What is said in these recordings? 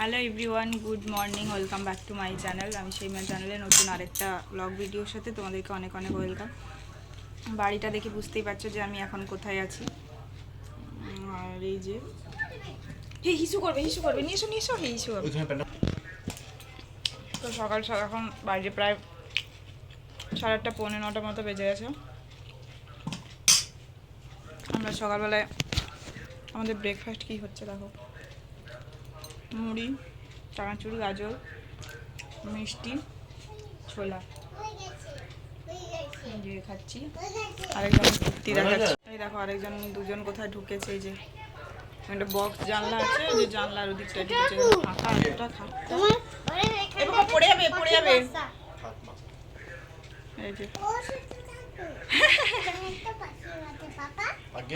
Hello everyone good morning welcome back to my channel আমি সেই মাই চ্যানেলে নতুন আরেকটা ব্লগ ভিডিওর সাথে তোমাদেরকে অনেক অনেক ওয়েলকাম বাড়িটা দেখে বুঝতেই পারছ যে আমি এখন কোথায় আছি। আর এই যে হে হিসু করবে হিসু করবে নিয়ে এসো নিয়ে এসো। হে হিসু করবে। তো সকাল সকাল এখন বাইরে প্রায় সাড়ে আটটা পৌনে নটার মতো বেজে গেছে। আমরা সকালবেলায় আমাদের ব্রেকফাস্ট কী হচ্ছে দেখো। মুড়ি চানাচুর গাজর মিষ্টি ছোলা। এই যে খাচ্ছি আরেকজন দেখাচ্ছে। এই দেখো আরেকজন দুজন কোথায় ঢুকেছে এই যে। একটা বক্স জানলা আছে যে জানলার ওদিকটা ঢুকেছে। ফাঁকা এতটা খাটটা এ পড়ে যাবে পড়ে যাবে। এই যে।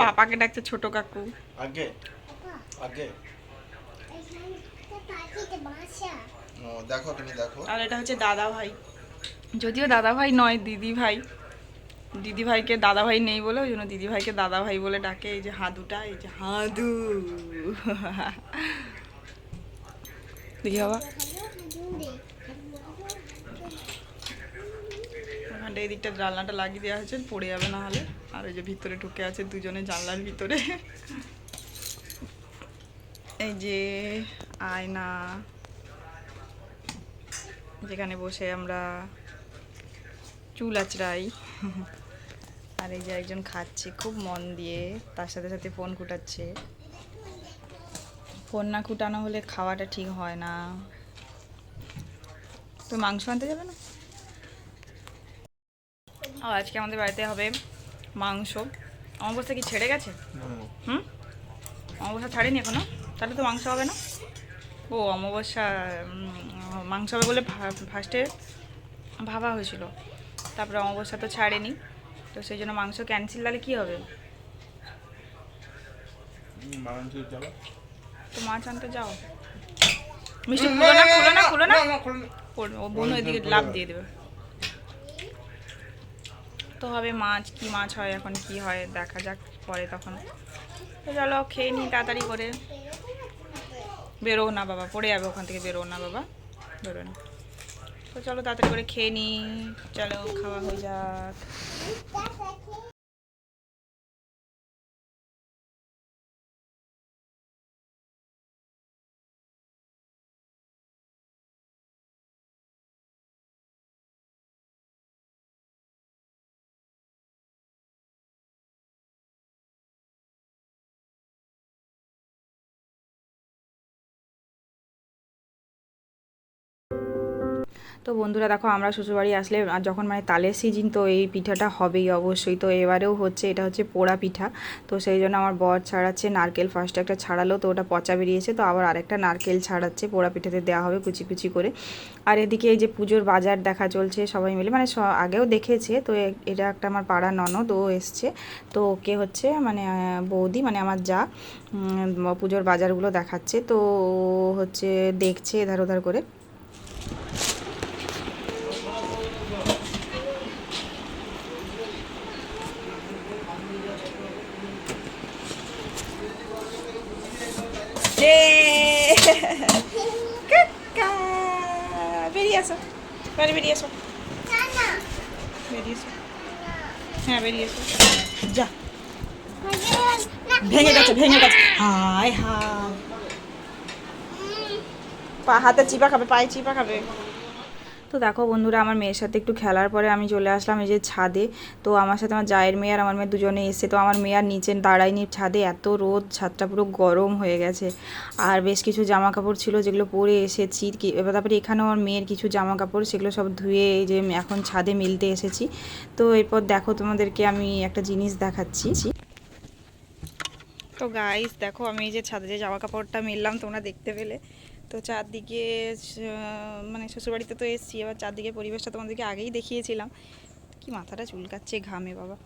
পাপাকে ডাকছে ছোট কাকু। আগে। আগে। ও, দেখো তুমি দেখো। আর এটা হচ্ছে দাদা ভাই। যদিও দাদা ভাই নয় দিদি ভাই। দিদি ভাইকে দাদা ভাই নেই বলে ওই জন্য দিদি ভাইকে দাদা ভাই বলে ডাকে এই যে হাদুটা এই যে হাদু। দেখি বাবা। ওখানটা এই দিকটা জানলাটা লাগিয়ে দেওয়া হয়েছে পড়ে যাবে না হলে। আর এই যে ভিতরে ঢুকে আছে দুজনে জানলার ভিতরে। এই যে আয়না যেখানে বসে আমরা চুল আচড়াই। আর এই যে একজন খাচ্ছে খুব মন দিয়ে তার সাথে সাথে ফোন কুটাচ্ছে। ফোন না কুটানো হলে খাওয়াটা ঠিক হয় না। তো মাংস আনতে যাবে না? ও আজকে আমাদের বাড়িতে হবে মাংস। অমাবস্যা কি ছেড়ে গেছে? হুম। অমাবস্যা ছাড়েনি এখনও? তাহলে তো মাংস হবে না? ও অমাবস্যা মাংস হবে বলে ফার্স্টে ভাবা হয়েছিল। তারপরে অমাবস্যা তো ছাড়েনি। তো সেই জন্য মাংস ক্যান্সেল তাহলে কী হবে? তো মাছ আনতে যাও। মিষ্টি খুলো না খুলো না খুলো না। করবে ও বোন ওইদিকে লাভ দিয়ে দেবে। তো হবে মাছ কি মাছ হয় এখন কি হয় দেখা যাক পরে তখন। চলো খেয়ে নিই তাড়াতাড়ি করে। বেরো না বাবা, পড়ে যাবে ওখান থেকে বেরো না বাবা। বেরো না। তো চলো তাড়াতাড়ি করে খেয়ে নিই চলো খাওয়া হয়ে যাক। তো বন্ধুরা দেখো, আমরা শ্বশুরবাড়ি আসলে যখন মানে তালের সিজন তো এই পিঠাটা হবেই অবশ্যই। তো এবারেও হচ্ছে, এটা হচ্ছে পোড়া পিঠা। তো সেই জন্য আমার বর ছাড়াচ্ছে নারকেল ফার্স্টে একটা ছাড়ালো, তো ওটা পচা বেরিয়েছে, তো আবার আরেকটা নারকেল ছাড়াচ্ছে, পোড়া পিঠাতে দেওয়া হবে কুচি কুচি করে। আর এদিকে এই যে পুজোর বাজার দেখা চলছে সবাই মিলে মানে আগেও দেখেছে, তো এটা একটা আমার পাড়া ননদ, ও এসছে। তো ওকে হচ্ছে মানে বৌদি মানে আমার যা পুজোর বাজারগুলো দেখাচ্ছে, তো হচ্ছে দেখছে এধার ওধার করে Yay! কাকা আসো বাইরে বেরিয়ে এসো বেরিয়ে এসো হ্যাঁ বেরিয়ে এসো যা ভেঙে গেছে ভেঙে গেছে হায় হায় পা হাতে চিপা খাবে পায়ে চিপা খাবে তো দেখো বন্ধুরা, আমার মেয়ের সাথে একটু খেলার পরে আমি চলে আসলাম এই যে ছাদে। তো আমার সাথে আমার জায়ের মেয়ে আর আমার মেয়ে দুজনে এসে তো আমার মেয়ে আর নিচে দাঁড়ায়নি ছাদে, এত রোদ, ছাদটা পুরো গরম হয়ে গেছে। আর বেশ কিছু জামা কাপড় ছিল যেগুলো পরে এসেছি। এবার তারপরে এখানেও আমার মেয়ের কিছু জামা কাপড় সেগুলো সব ধুয়ে এই যে এখন ছাদে মিলতে এসেছি। তো এরপর দেখো তোমাদেরকে আমি একটা জিনিস দেখাচ্ছি। তো গাইস দেখো আমি এই যে ছাদে যে জামা কাপড়টা মিললাম তোমরা দেখতে পেলে। তো চারদিকে মানে শ্বশুরবাড়িতে তো এসছি, এবার চারদিকে পরিবেশটা তোমাদেরকে আগেই দেখিয়েছিলাম। কি মাথাটা চুলকাচ্ছে ঘামে, বাবা।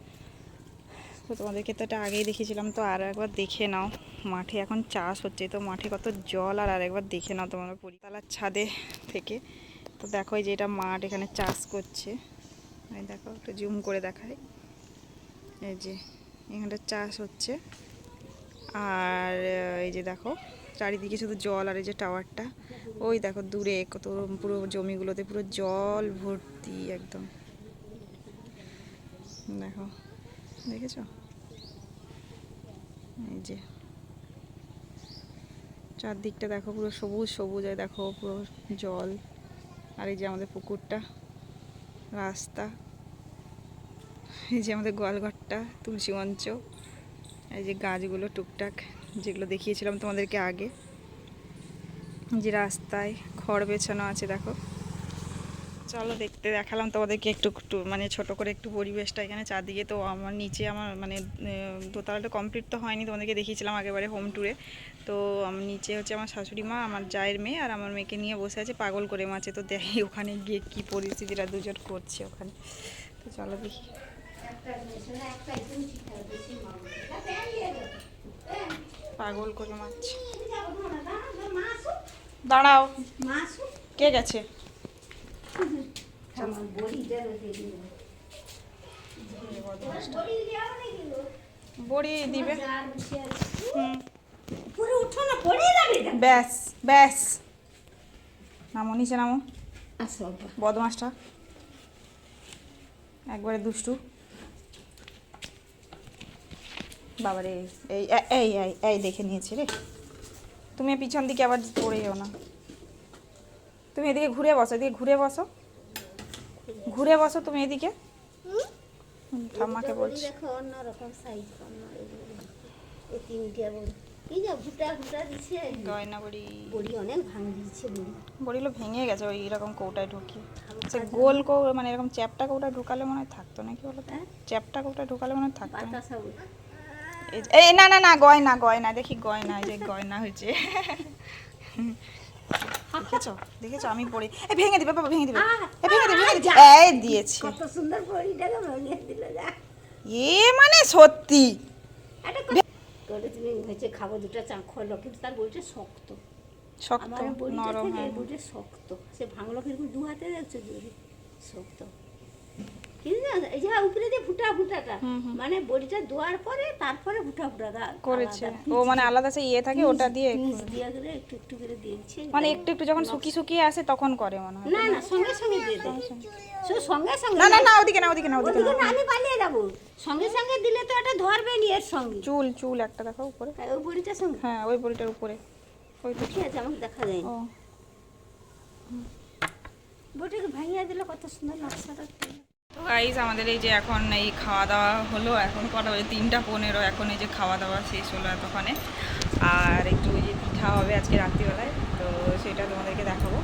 তো তোমাদেরকে তো এটা আগেই দেখিয়েছিলাম, তো আর একবার দেখে নাও। মাঠে এখন চাষ হচ্ছে, তো মাঠে কত জল, আর আরেকবার দেখে নাও তোমরা পরিতালার ছাদে থেকে। তো দেখো যে এটা মাঠ এখানে চাষ করছে। দেখো, একটু জুম করে দেখায় এই যে, এখানটা চাষ হচ্ছে। আর এই যে দেখো, চারিদিকে শুধু জল আর এই যে টাওয়ারটা। ওই দেখো দূরে কত পুরো জমিগুলোতে পুরো জল ভর্তি একদম। দেখো, দেখেছ? এই যে। চারদিকটা দেখো পুরো সবুজ সবুজ, আর দেখো পুরো জল। আর এই যে আমাদের পুকুরটা, রাস্তা। এই যে আমাদের গোয়ালঘরটা, তুলসী মঞ্চ। এই যে গাছগুলো টুকটাক যেগুলো দেখিয়েছিলাম তোমাদেরকে আগে। যে রাস্তায় খড় বেছানো আছে, দেখো। চলো দেখতে দেখালাম তোমাদেরকে একটু একটু মানে ছোট করে একটু পরিবেশটা এখানে। চারদিকে তো আমার নিচে আমার মানে দোতলাটা কমপ্লিট তো হয়নি, তোমাদেরকে দেখিয়েছিলাম আগেবারে হোম ট্যুরে তো আমার নিচে হচ্ছে আমার শাশুড়ি মা, আমার জায়ের মেয়ে আর আমার মেয়েকে নিয়ে বসে আছে, পাগল করে মাছে তো দেখি ওখানে গিয়ে কী পরিস্থিতিটা দুজন করছে ওখানে। তো চলো দেখি। পাগল করে মাছ দাঁড়াও। কে গেছে? বড়ি দিবে। ব্যাস ব্যাস। নামো নিচে নামো। বদমাসটা। একবারে দুষ্টু। বাবারে এই এই এই এই দেখে নিয়েছে রে। তুমি পিছন দিকে আবার পড়ে যাও না। তুমি এদিকে ঘুরে বসো এদিকে ঘুরে বসো। ঘুরে বসো তুমি এদিকে। ঠাম্মাকে বলছি। দেখো অন্যরকম সাইজ অন্য এই তিনটে বড়ি এই যে ভুটা ভুটা দিচ্ছে গয়না বড়ি বড়ি অনেক ভাঙ দিচ্ছে বড়ি বড়িগুলো ভেঙে গেছে ওই এরকম কৌটায় সে গোল কৌ মানে এরকম চ্যাপটা কৌটা ঢুকালে মনে হয় থাকতো নাকি বলো তো? হ্যাঁ? চ্যাপটা কৌটা ঢুকালে মনে হয় থাকতো এই না না না গয়না গয়না দেখি গয়না যে গয়না হয়েছে। দেখেছ? দেখেছ? আমি পড়ি। এই ভেঙে দিবে বাবা ভেঙে দিবে। এই ভেঙে দিবে ভেঙে দিবে। এই দিয়েছে। কত সুন্দর বড়িটাকে ভেঙে দিল যা। এ মানে সত্যি। করে তুমি হয়েছে খাব দুটো চা খোলো। কিন্তু তার বড়িটা শক্ত। শক্ত নরম থেকে হ্যাঁ। শক্ত। সে ভাঙলো কিন্তু দু হাতে দেখছ শক্ত। কিন্তু এই যে উপরে যে ফুটা ফুটাটা। মানে বড়িটা দেওয়ার পরে তারপরে ফুটা ফুটাটা করেছে। ও মানে আলাদা সে ইয়ে থাকে ওটা দিয়ে দিয়ে করে একটু একটু করে দিয়েছে। মানে একটু একটু যখন শুকিয়ে শুকিয়ে আসে তখন করে মনে হয়। না না সঙ্গে সঙ্গে দিয়ে দেয়। শুধু সঙ্গে। সঙ্গে না না না ওদিকে না ওদিকে না ওদিকে না। আমি পালিয়ে যাব। সঙ্গে সঙ্গে দিলে তো এটা ধরবে নি এর সঙ্গে। চুল চুল একটা দেখো উপরে। ওই বড়িটার সঙ্গে। হ্যাঁ ওই বড়িটার উপরে। ওই তো। ঠিক আছে আমাকে দেখা যায়। ও। বড়িটাকে ভাঙিয়ে দিলে কত সুন্দর নকশাটা। তো গাইজ আমাদের এই যে এখন এই খাওয়া দাওয়া হলো, এখন কটা বাজে? তিনটা পনেরো, এখন এই যে খাওয়া দাওয়া শেষ হলো এতক্ষণে। আর একটু ওই যে পিঠা হবে আজকে রাত্রিবেলায়, তো সেটা তোমাদেরকে দেখাবো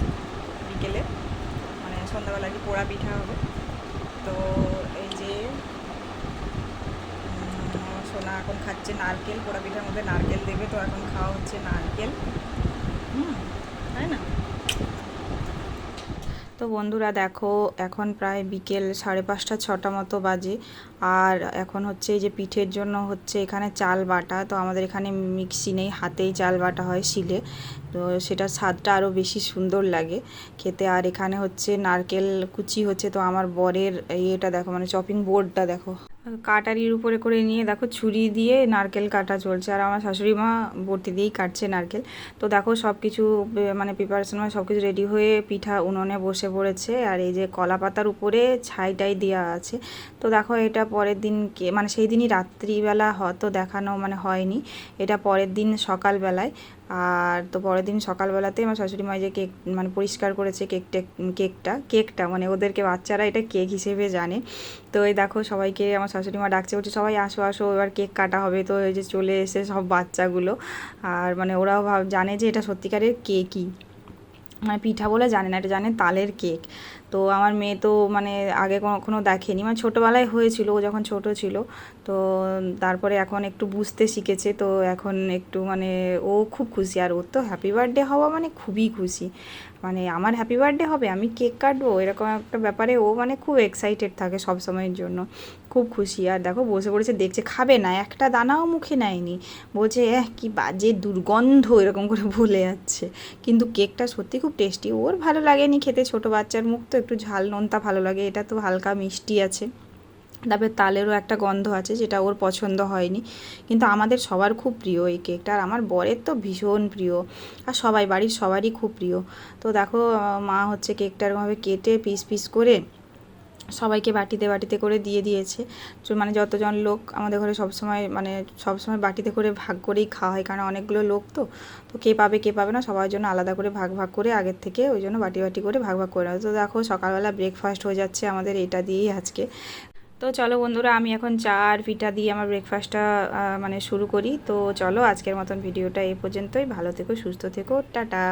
বিকেলে। মানে সন্ধ্যাবেলা কি পোড়া পিঠা হবে। তো এই যে সোনা এখন খাচ্ছে নারকেল, পোড়া পিঠার মধ্যে নারকেল দেবে, তো এখন খাওয়া হচ্ছে নারকেল। হুম, তাই না? তো বন্ধুরা দেখো, এখন প্রায় বিকেল সাড়ে পাঁচটা, ছটা মতো বাজে। আর এখন হচ্ছে এই যে পিঠের জন্য হচ্ছে এখানে চাল বাটা। তো আমাদের এখানে মিক্সি নেই, হাতেই চাল বাটা হয় শিলে। তো সেটার স্বাদটা আরও বেশি সুন্দর লাগে খেতে। আর এখানে হচ্ছে নারকেল কুচি হচ্ছে, তো আমার বরের ইয়েটা দেখো মানে চপিং বোর্ডটা দেখো। কাটারির উপরে করে নিয়ে দেখো ছুরি দিয়ে নারকেল কাটা চলছে। আর আমার শাশুড়ি মা বটি দিয়েই কাটছে নারকেল। তো দেখো সব কিছু মানে প্রিপারেশন মানে সব কিছু রেডি হয়ে পিঠা উনুনে বসে পড়েছে। আর এই যে কলা পাতার উপরে ছাইটাই দেওয়া আছে। তো দেখো এটা পরের দিন কে মানে সেই দিনই রাত্রিবেলা হয়তো দেখানো মানে হয়নি। এটা পরের দিন সকালবেলায়। আর তো পরের দিন সকালবেলাতে আমার শাশুড়ি মা যে কেক মানে পরিষ্কার করেছে কেকটা কেকটা কেকটা মানে ওদেরকে বাচ্চারা এটা কেক হিসেবে জানে। তো এই দেখো সবাইকে, আমার শাশুড়ি মা ডাকছে, বলছে, সবাই আসো আসো, এবার কেক কাটা হবে। তো এই যে চলে এসে সব বাচ্চাগুলো। আর মানে ওরাও জানে যে এটা সত্যিকারের কেকই। মানে পিঠা বলে জানে না, এটা জানে তালের কেক। তো আমার মেয়ে তো মানে আগে কখনো দেখেনি। মানে ছোটোবেলায় হয়েছিল, ও যখন ছোট ছিল, তো তারপরে এখন একটু বুঝতে শিখেছে, তো এখন একটু মানে ও খুব খুশি। আর ওর তো হ্যাপি বার্থডে হওয়া মানে খুবই খুশি। মানে আমার হ্যাপি বার্থডে হবে, আমি কেক কাটবো, এরকম একটা ব্যাপারে ও মানে খুব এক্সাইটেড থাকে সব সময়ের জন্য। খুব খুশি। আর দেখো বসে পড়েছে, দেখছে খাবে না, একটা দানাও মুখে নেয়নি। বলছে, এহ, কি বাজে দুর্গন্ধ, এরকম করে বলে যাচ্ছে। কিন্তু কেকটা সত্যি খুব টেস্টি ওর ভালো লাগেনি খেতে, ছোট বাচ্চার মুখ তো একটু ঝাল, নোনতা ভালো লাগে, এটা তো হালকা মিষ্টি আছে। তারপরে তালেরও একটা গন্ধ আছে যেটা ওর পছন্দ হয়নি। কিন্তু আমাদের সবার খুব প্রিয় এই কেকটা আর আমার বরের তো ভীষণ প্রিয়। আর সবাই, বাড়ির সবারই খুব প্রিয়। তো দেখো মা হচ্ছে কেকটা এরকমভাবে কেটে পিস পিস করে সবাইকে বাটিতে বাটিতে করে দিয়ে দিয়েছে। মানে যতজন লোক আমাদের ঘরে সবসময় মানে সবসময় বাটিতে করে ভাগ করেই খাওয়া হয়, কারণ অনেকগুলো লোক তো। তো কে পাবে কে পাবে না, সবার জন্য আলাদা করে ভাগ ভাগ করে আগের থেকে ওই জন্য বাটি বাটি করে ভাগ ভাগ করে তো দেখো, সকালবেলা ব্রেকফাস্ট হয়ে যাচ্ছে আমাদের এটা দিয়েই আজকে। তো চলো বন্ধুরা, আমি এখন চা আর পিঠা দিয়ে আমার ব্রেকফাস্টটা মানে শুরু করি। তো চলো আজকের মতন ভিডিওটা এ পর্যন্তই। ভালো থেকো, সুস্থ থেকো। টাটা।